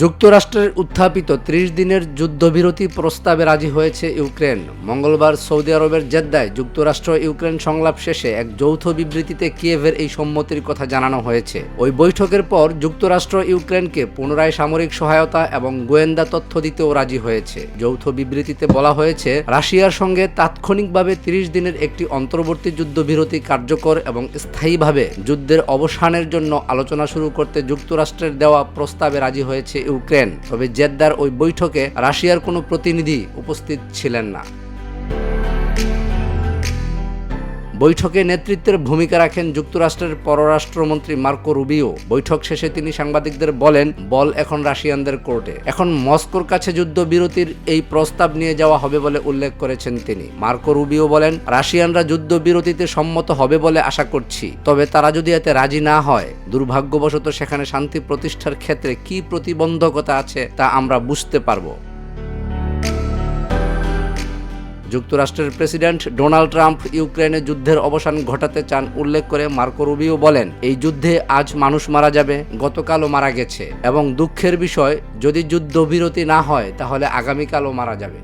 যুক্তরাষ্ট্রের উত্থাপিত ত্রিশ দিনের যুদ্ধবিরতি প্রস্তাবে রাজি হয়েছে ইউক্রেন। মঙ্গলবার সৌদি আরবের জেদ্দায় যুক্তরাষ্ট্র ইউক্রেন সংলাপ শেষে এক যৌথ বিবৃতিতে কিয়েভের এই সম্মতির কথা জানানো হয়েছে। ওই বৈঠকের পর যুক্তরাষ্ট্র ইউক্রেনকে পুনরায় সামরিক সহায়তা এবং গোয়েন্দা তথ্য দিতেও রাজি হয়েছে। যৌথ বিবৃতিতে বলা হয়েছে, রাশিয়ার সঙ্গে তাৎক্ষণিকভাবে ত্রিশ দিনের একটি অন্তর্বর্তী যুদ্ধবিরতি কার্যকর এবং স্থায়ীভাবে যুদ্ধের অবসানের জন্য আলোচনা শুরু করতে যুক্তরাষ্ট্রের দেওয়া প্রস্তাবে রাজি হয়েছে ইউক্রেন। তবে জেদ্দার ওই বৈঠকে রাশিয়ার কোনো প্রতিনিধি উপস্থিত ছিলেন না। বৈঠকে নেতৃত্বের ভূমিকা রাখেন যুক্তরাষ্ট্রের পররাষ্ট্রমন্ত্রী মার্কো রুবিও। বৈঠক শেষে তিনি সাংবাদিকদের বলেন, বল এখন রাশিয়ানদের কোর্টে। এখন মস্কোর কাছে যুদ্ধবিরতির এই প্রস্তাব নিয়ে যাওয়া হবে বলে উল্লেখ করেছেন তিনি। মার্কো রুবিও বলেন, রাশিয়ানরা যুদ্ধবিরতিতে সম্মত হবে বলে আশা করছি। তবে তারা যদি এতে রাজি না হয়, দুর্ভাগ্যবশত সেখানে শান্তি প্রতিষ্ঠার ক্ষেত্রে কি প্রতিবন্ধকতা আছে তা আমরা বুঝতে পারব। যুক্তরাষ্ট্রের প্রেসিডেন্ট ডোনাল্ড ট্রাম্প ইউক্রেনে যুদ্ধের অবসান ঘটাতে চান উল্লেখ করে মার্কো রুবিও বলেন, এই যুদ্ধে আজ মানুষ মারা যাবে, গতকালও মারা গেছে এবং দুঃখের বিষয়, যদি যুদ্ধবিরতি না হয়, তাহলে আগামীকালও মারা যাবে।